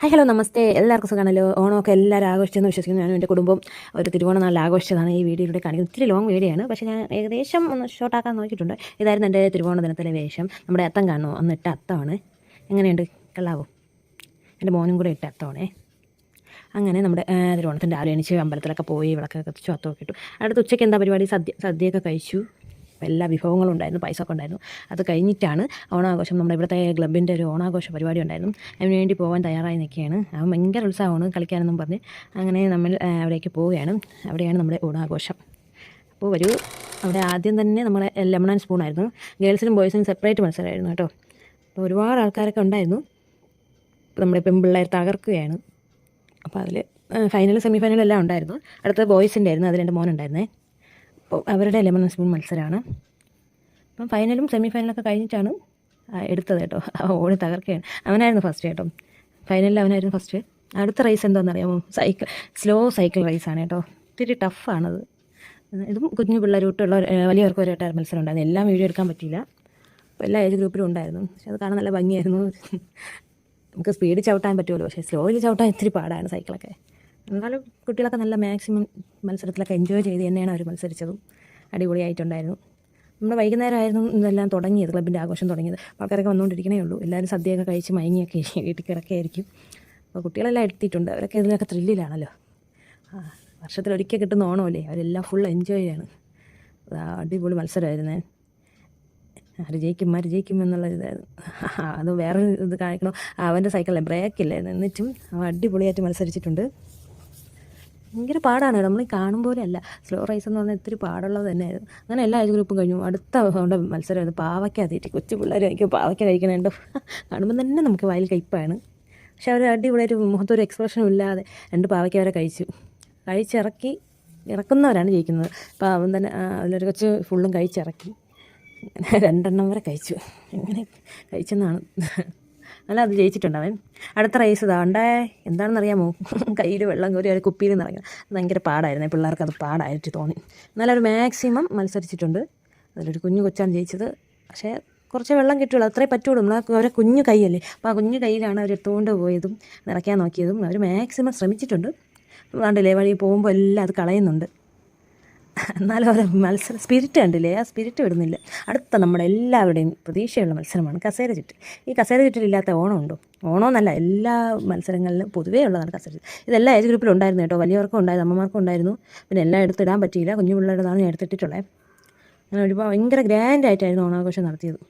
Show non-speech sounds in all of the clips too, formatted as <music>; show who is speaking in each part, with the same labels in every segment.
Speaker 1: Hi hello നമസ്തേ. എല്ലാവർക്കും സുഖമാണല്ലോ? ഓണമൊക്കെ എല്ലാവരും ആഘോഷിച്ചെന്ന് വിശ്വസിക്കുന്നു. ഞാനും എന്റെ കുടുംബം ഒരു തിരുവോണ നാളിൽ ആഘോഷിച്ചതാണ് ഈ വീഡിയോയിലൂടെ കാണിക്കുന്നത്. ഇത്തിരി ലോങ് വീഡിയോ ആണ്. പക്ഷേ ഞാൻ ഏകദേശം ഒന്ന് ഷോർട്ടാക്കാൻ നോക്കിയിട്ടുണ്ട്. ഇതായിരുന്നു എന്റെ തിരുവോണ ദിനത്തിലെ വേഷം. നമ്മുടെ അത്തം കാണുമോ അന്ന് ഇട്ട അത്തമാണ്. എങ്ങനെയുണ്ട്? കള്ളാവോ? എന്റെ മോനും കൂടെ ഇട്ട അത്തമാണേ. അങ്ങനെ നമ്മുടെ തിരുവോണത്തിന്റെ രാവിലെ അമ്പലത്തിലൊക്കെ പോയി വിളക്കൊക്കെ കത്തിച്ചു അത്തമൊക്കെ ഇട്ടു. അടുത്ത ഉച്ചയ്ക്ക് എന്താ പരിപാടി? സദ്യ സദ്യയൊക്കെ കഴിച്ചു. എല്ലാ വിഭവങ്ങളും ഉണ്ടായിരുന്നു പൈസ ഉണ്ടായിരുന്നു. അത് കഴിഞ്ഞിട്ടാണ് ഓണാഘോഷം നമ്മുടെ ഇവിടുത്തെ ക്ലബിന്റെ ഒരു ഓണാഘോഷ പരിപാടി ഉണ്ടായിരുന്നു. അതിന് വേണ്ടി പോകാൻ തയ്യാറായി നിൽക്കുകയാണ്. അവൻ ഭയങ്കര ഉത്സാഹമാണ് കളിക്കാനെന്നും പറഞ്ഞ് അങ്ങനെ നമ്മൾ അവിടേക്ക് പോവുകയാണ്. അവിടെയാണ് നമ്മുടെ ഓണാഘോഷം. അപ്പോൾ ഒരു അവിടെ ആദ്യം തന്നെ നമ്മളെ ലെമൺ ആൻഡ് സ്പൂൺ ആയിരുന്നു. ഗേൾസിനും ബോയ്സിനും സെപ്പറേറ്റ് മത്സരമായിരുന്നു കേട്ടോ. അപ്പോൾ ഒരുപാട് ആൾക്കാരൊക്കെ ഉണ്ടായിരുന്നു. നമ്മുടെ പെൺപിള്ളേർ തകർക്കുകയാണ്. അപ്പോൾ അതിൽ ഫൈനൽ സെമി ഫൈനൽ എല്ലാം ഉണ്ടായിരുന്നു. അടുത്ത ബോയ്സിന്റെ ആയിരുന്നു അതിൽ എന്റെ മോനുണ്ടായിരുന്നേ അപ്പോൾ അവരുടെ ലെമൺ സ്പൂൺ മത്സരമാണ്. അപ്പം ഫൈനലും സെമി ഫൈനലൊക്കെ കഴിഞ്ഞിട്ടാണ് എടുത്തത് കേട്ടോ. ഓടി തകർക്കുകയാണ്. അവനായിരുന്നു ഫസ്റ്റ് കേട്ടോ. ഫൈനലിൽ അവനായിരുന്നു ഫസ്റ്റ് അടുത്ത റേസ് എന്താണെന്നറിയാമോ? സൈക്കിൾ സ്ലോ സൈക്കിൾ റേസാണ് കേട്ടോ. ഒത്തിരി ടഫാണത് ഇതും കുഞ്ഞു പിള്ളേർ തൊട്ടുള്ള വലിയവർക്ക് ഒരു മത്സരം ഉണ്ടായിരുന്നു. എല്ലാം വീഡിയോ എടുക്കാൻ പറ്റിയില്ല. എല്ലാ ഏജ് ഗ്രൂപ്പിലും ഉണ്ടായിരുന്നു. പക്ഷെ അത് കാണാൻ നല്ല ഭംഗിയായിരുന്നു. നമുക്ക് സ്പീഡ് ചവിട്ടാൻ പറ്റുമല്ലോ. പക്ഷേ സ്ലോയിൽ ചവിട്ടാൻ ഇത്തിരി പാടാണ് സൈക്കിളൊക്കെ എന്നാലും കുട്ടികളൊക്കെ നല്ല മാക്സിമം മത്സരത്തിലൊക്കെ എൻജോയ് ചെയ്ത് തന്നെയാണ് അവർ മത്സരിച്ചതും. അടിപൊളിയായിട്ടുണ്ടായിരുന്നു. നമ്മുടെ വൈകുന്നേരമായിരുന്നു ഇതെല്ലാം തുടങ്ങിയത് ക്ലബിന്റെ ആഘോഷം തുടങ്ങിയത്. ആൾക്കാരൊക്കെ വന്നുകൊണ്ടിരിക്കണേ ഉള്ളൂ. എല്ലാവരും സദ്യയൊക്കെ കഴിച്ച് മയങ്ങിയൊക്കെ വീട്ടിൽ കിടക്കുകയായിരിക്കും അപ്പോൾ കുട്ടികളെല്ലാം എടുത്തിട്ടുണ്ട്. അവരൊക്കെ ഇതിലൊക്കെ ത്രില്ലിലാണല്ലോ ആ വർഷത്തിലൊരിക്കൽ കിട്ടുന്ന ഓണമല്ലേ? അവരെല്ലാം ഫുൾ എൻജോയ് ചെയ്യാണ് അടിപൊളി മത്സരമായിരുന്നേ. ആര് ജയിക്കും ആര് ജയിക്കും എന്നുള്ള ഇതായിരുന്നു അത് വേറൊരു ഇത് കാണിക്കണം? അവന്റെ സൈക്കിളിലെ ബ്രേക്കില്ലായിരുന്നു എന്നിട്ടും അടിപൊളിയായിട്ട് മത്സരിച്ചിട്ടുണ്ട്. ഭയങ്കര പാടാണ് നമ്മൾ ഈ കാണും പോലെ അല്ല സ്ലോ റൈസ് എന്ന് പറഞ്ഞാൽ ഇത്തിരി പാടുള്ളത് തന്നെയായിരുന്നു. അങ്ങനെ എല്ലാ ഏജ് ഗ്രൂപ്പും കഴിഞ്ഞു. അടുത്ത അവന്റെ മത്സരമായിരുന്നു പാവയ്ക്ക തീറ്റി കൊച്ചു പിള്ളേർ എനിക്ക് പാവയ്ക്ക കഴിക്കണുണ്ട് കാണുമ്പോൾ തന്നെ നമുക്ക് വായിൽ കയ്പ്പാണ്. പക്ഷെ അവർ അടിപൊളിയായിട്ട് മുഖത്തൊരു എക്സ്പ്രഷനും ഇല്ലാതെ രണ്ട് പാവയ്ക്ക അവരെ കഴിച്ചു. കഴിച്ചിറക്കി ഇറക്കുന്നവരാണ് ജയിക്കുന്നത്. അപ്പോൾ അവൻ തന്നെ അതിലൊരു കൊച്ച് ഫുള്ളും കഴിച്ചിറക്കി. രണ്ടെണ്ണം വരെ കഴിച്ചു. എങ്ങനെ കഴിച്ചെന്നാണ്. അല്ല അത് ജയിച്ചിട്ടുണ്ട് അവൻ. അടുത്ത റേസ് ഇതാ. ഉണ്ടായ എന്താണെന്നറിയാമോ? കയ്യിൽ വെള്ളം കോരി ഒരു കുപ്പിയിൽ നിറങ്ങി ഭയങ്കര പാടായിരുന്നു. പിള്ളേർക്ക് അത് പാടായിട്ട് തോന്നി. എന്നാലും അവർ മാക്സിമം മത്സരിച്ചിട്ടുണ്ട്. അതിലൊരു കുഞ്ഞു കൊച്ചാണ് ജയിച്ചത്. പക്ഷേ കുറച്ച് വെള്ളം കിട്ടുള്ളൂ. അത്രേ പറ്റുള്ളൂ. നമ്മൾ അവരെ കുഞ്ഞു കൈയല്ലേ. അപ്പോൾ ആ കുഞ്ഞു കൈയിലാണ് അവർ എടുത്തുകൊണ്ട് പോയതും നിറയ്ക്കാൻ നോക്കിയതും അവർ മാക്സിമം ശ്രമിച്ചിട്ടുണ്ട്. കണ്ടില്ലേ വഴി പോകുമ്പോൾ എല്ലാം അത് കളയുന്നുണ്ട്. എന്നാലും അവർ മത്സരം സ്പിരിറ്റ് കണ്ടില്ലേ? ആ സ്പിരിറ്റ് വിടുന്നില്ല. അടുത്ത നമ്മുടെ എല്ലാവരുടെയും പ്രതീക്ഷയുള്ള മത്സരമാണ് കസേര ചുറ്റ്. ഈ കസേര ചുറ്റിലില്ലാത്ത ഓണമുണ്ടോ ഓണമെന്നല്ല എല്ലാ മത്സരങ്ങളിലും പൊതുവേ ഉള്ളതാണ് കസേര ചുറ്റ്. ഇതെല്ലാ ഏജ് ഗ്രൂപ്പിലും ഉണ്ടായിരുന്നു കേട്ടോ. വലിയവർക്കും ഉണ്ടായിരുന്നു അമ്മമാർക്കും ഉണ്ടായിരുന്നു. പിന്നെ എല്ലാം എടുത്തിടാൻ പറ്റിയില്ല. കുഞ്ഞു പിള്ളേരുടേതാണ് ഞാൻ എടുത്തിട്ടുള്ളത് അങ്ങനെ ഒരുപാട് ഭയങ്കര ഗ്രാൻഡായിട്ടായിരുന്നു ഓണാഘോഷം നടത്തിയത്.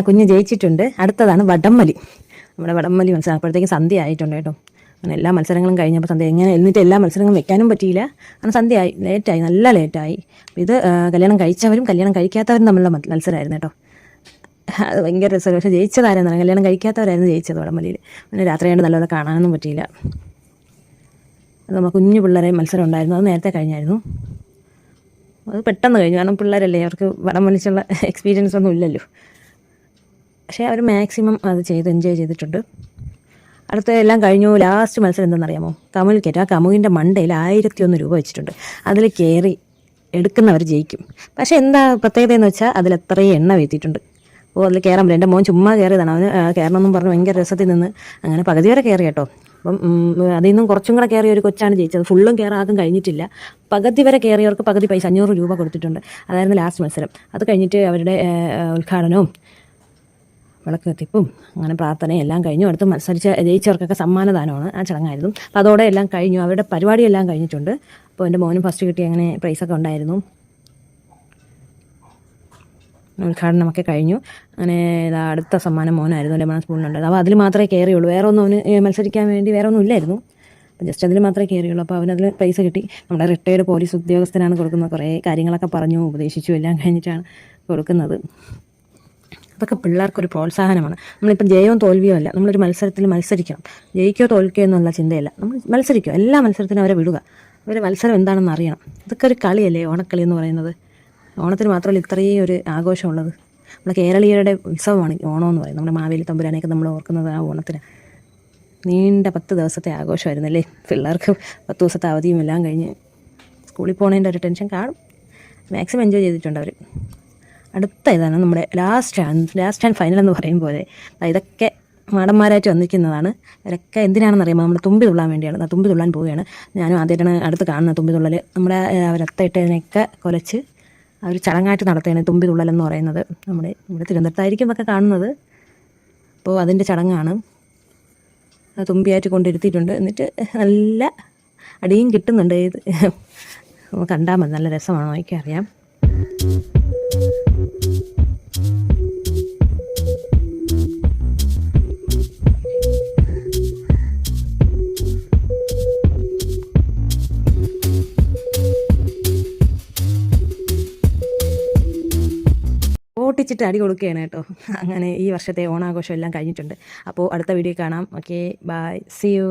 Speaker 1: ആ കുഞ്ഞ് ജയിച്ചിട്ടുണ്ട്. അടുത്തതാണ് വടംവലി. നമ്മുടെ വടംവലി മത്സരം അപ്പോഴത്തേക്കും സന്ധ്യ ആയിട്ടുണ്ട് കേട്ടോ. അങ്ങനെ എല്ലാ മത്സരങ്ങളും കഴിഞ്ഞപ്പോൾ സന്ധ്യ എങ്ങനെ എന്നിട്ട് എല്ലാ മത്സരങ്ങളും വെക്കാനും പറ്റിയില്ല. കാരണം സന്ധ്യയായി ലേറ്റായി നല്ല ലേറ്റായി. ഇത് കല്യാണം കഴിച്ചവരും കല്യാണം കഴിക്കാത്തവരും തമ്മിലുള്ള മത്സ- മത്സരമായിരുന്നു കേട്ടോ. അത് ഭയങ്കര രസമാണ് പക്ഷേ ജയിച്ചതായിരുന്നു പറയാം കല്യാണം കഴിക്കാത്തവരായിരുന്നു ജയിച്ചത് വടംവലിയിൽ പിന്നെ രാത്രിയായിട്ട് നല്ലപോലെ കാണാനൊന്നും പറ്റിയില്ല. അത് നമ്മൾ കുഞ്ഞു പിള്ളേരെ മത്സരം ഉണ്ടായിരുന്നു. അത് നേരത്തെ കഴിഞ്ഞായിരുന്നു. അത് പെട്ടെന്ന് കഴിഞ്ഞു. കാരണം പിള്ളേരല്ലേ അവർക്ക് വടം വലിച്ചുള്ള എക്സ്പീരിയൻസ് <laughs> ഒന്നും ഇല്ലല്ലോ. പക്ഷേ അവർ മാക്സിമം അത് ചെയ്ത് എൻജോയ് ചെയ്തിട്ടുണ്ട്. അടുത്ത എല്ലാം കഴിഞ്ഞു. ലാസ്റ്റ് മത്സരം എന്താണെന്നറിയാമോ? കയറ്റും ആ കമുകിന്റെ മണ്ടയിൽ ആയിരത്തി ഒന്ന് രൂപ വെച്ചിട്ടുണ്ട്. അതിൽ കയറി എടുക്കുന്നവർ ജയിക്കും. പക്ഷേ എന്താ പ്രത്യേകത എന്ന് വെച്ചാൽ അതിൽ എത്രയും എണ്ണ വീത്തിയിട്ടുണ്ട് അപ്പോൾ അതിൽ കയറാൻ പറ്റില്ല. എന്റെ മോൻ ചുമ്മാ കയറിയതാണ് അവന് കയറണമെന്നും പറഞ്ഞ്. ഭയങ്കര രസത്തിൽ നിന്ന് അങ്ങനെ പകുതി വരെ കയറി കേട്ടോ. അപ്പം അതിൽ നിന്നും കുറച്ചും കൂടെ കയറിയ ഒരു കൊച്ചാണ് ജയിച്ചത്. ഫുള്ളും കയറാകും കഴിഞ്ഞിട്ടില്ല. പകുതി വരെ കയറിയവർക്ക് പകുതി പൈസ അഞ്ഞൂറ് രൂപ കൊടുത്തിട്ടുണ്ട്. അതായിരുന്നു ലാസ്റ്റ് മത്സരം. അത് കഴിഞ്ഞിട്ട് അവരുടെ ഉദ്ഘാടനവും വിളക്ക് കത്തിപ്പും അങ്ങനെ പ്രാർത്ഥനയും എല്ലാം കഴിഞ്ഞു. അടുത്ത് മത്സരിച്ച ജയിച്ചവർക്കൊക്കെ സമ്മാനദാനമാണ് ആ ചടങ്ങായിരുന്നു. അപ്പോൾ അതോടെ എല്ലാം കഴിഞ്ഞു. അവരുടെ പരിപാടിയെല്ലാം കഴിഞ്ഞിട്ടുണ്ട്. അപ്പോൾ എന്റെ മോനും ഫസ്റ്റ് കിട്ടി അങ്ങനെ പ്രൈസൊക്കെ ഉണ്ടായിരുന്നു. ഉദ്ഘാടനമൊക്കെ കഴിഞ്ഞു. അങ്ങനെ ഇതാ അടുത്ത സമ്മാനം മോനായിരുന്നു ലെമൺ സ്പൂണിനുണ്ടായത് അപ്പോൾ അതിൽ മാത്രമേ കയറിയുള്ളൂ. വേറെ ഒന്നും അവന് മത്സരിക്കാൻ വേണ്ടി വേറെ ഒന്നും ഇല്ലായിരുന്നു. അപ്പോൾ ജസ്റ്റ് അതിൽ മാത്രമേ കയറിയുള്ളൂ. അപ്പോൾ അവനതിൽ പൈസ കിട്ടി. നമ്മുടെ റിട്ടയർഡ് പോലീസ് ഉദ്യോഗസ്ഥനാണ് കൊടുക്കുന്നത് കുറേ കാര്യങ്ങളൊക്കെ പറഞ്ഞു ഉപദേശിച്ചു എല്ലാം കഴിഞ്ഞിട്ടാണ് കൊടുക്കുന്നത്. അതൊക്കെ പിള്ളേർക്കൊരു പ്രോത്സാഹനമാണ്. നമ്മളിപ്പം ജയവും തോൽവിയോ അല്ല നമ്മളൊരു മത്സരത്തിൽ മത്സരിക്കണം. ജയിക്കോ തോൽക്കോ എന്നുള്ള ചിന്തയല്ല. നമ്മൾ മത്സരിക്കുക എല്ലാ മത്സരത്തിനും അവരെ വിടുക. അവരെ മത്സരം എന്താണെന്ന് അറിയണം. ഇതൊക്കെ ഒരു കളിയല്ലേ ഓണക്കളി എന്ന് പറയുന്നത്? ഓണത്തിന് മാത്രമല്ല ഇത്രയും ഒരു ആഘോഷമുള്ളത്. നമ്മുടെ കേരളീയരുടെ ഉത്സവമാണ് ഓണം എന്ന് പറയുന്നത്. നമ്മുടെ മാവേലി തമ്പുരാനെയൊക്കെ നമ്മൾ ഓർക്കുന്നത് ആ ഓണത്തിന്. നീണ്ട പത്ത് ദിവസത്തെ ആഘോഷമായിരുന്നല്ലേ? പിള്ളേർക്ക് പത്ത് ദിവസത്തെ അവധിയും എല്ലാം കഴിഞ്ഞ് സ്കൂളിൽ പോണതിന്റെ ഒരു ടെൻഷൻ കാണും. മാക്സിമം എൻജോയ് ചെയ്തിട്ടുണ്ട് അവർ അടുത്ത ഇതാണ് നമ്മുടെ last and last and final എന്ന് പറയും പോലെ. ഇതൊക്കെ മാടന്മാരായിട്ട് വന്നിരിക്കുന്നതാണ്. ഇവരൊക്കെ എന്തിനാണെന്ന് അറിയുമ്പോൾ നമ്മൾ തുമ്പി തുള്ളാൻ വേണ്ടിയാണ്. തുമ്പി തുള്ളാൻ പോവുകയാണ്. ഞാനും ആദ്യമായിട്ടാണ് അടുത്ത് കാണുന്നത് തുമ്പി തുള്ളൽ നമ്മുടെ അവരത്തയിട്ടതിനെയൊക്കെ കുലച്ച് അവർ ചടങ്ങായിട്ട് നടത്തുകയാണ് തുമ്പി തുള്ളലെന്ന് പറയുന്നത്. നമ്മുടെ ഇവിടെ തിരുവനന്തപുരത്തായിരിക്കും ഇതൊക്കെ കാണുന്നത്. അപ്പോൾ അതിന്റെ ചടങ്ങാണ്. തുമ്പിയായിട്ട് കൊണ്ടിരുത്തിയിട്ടുണ്ട്. എന്നിട്ട് നല്ല അടിയും കിട്ടുന്നുണ്ട്. ഇത് കണ്ടാൽ മതി. നല്ല രസമാണോ എനിക്കറിയാം. ഓട്ടിച്ചിട്ട് അടി കൊടുക്കുകയാണ് കേട്ടോ. അങ്ങനെ ഈ വർഷത്തെ ഓണാഘോഷം എല്ലാം കഴിഞ്ഞിട്ടുണ്ട്. അപ്പോൾ അടുത്ത വീഡിയോ കാണാം. Okay bye C U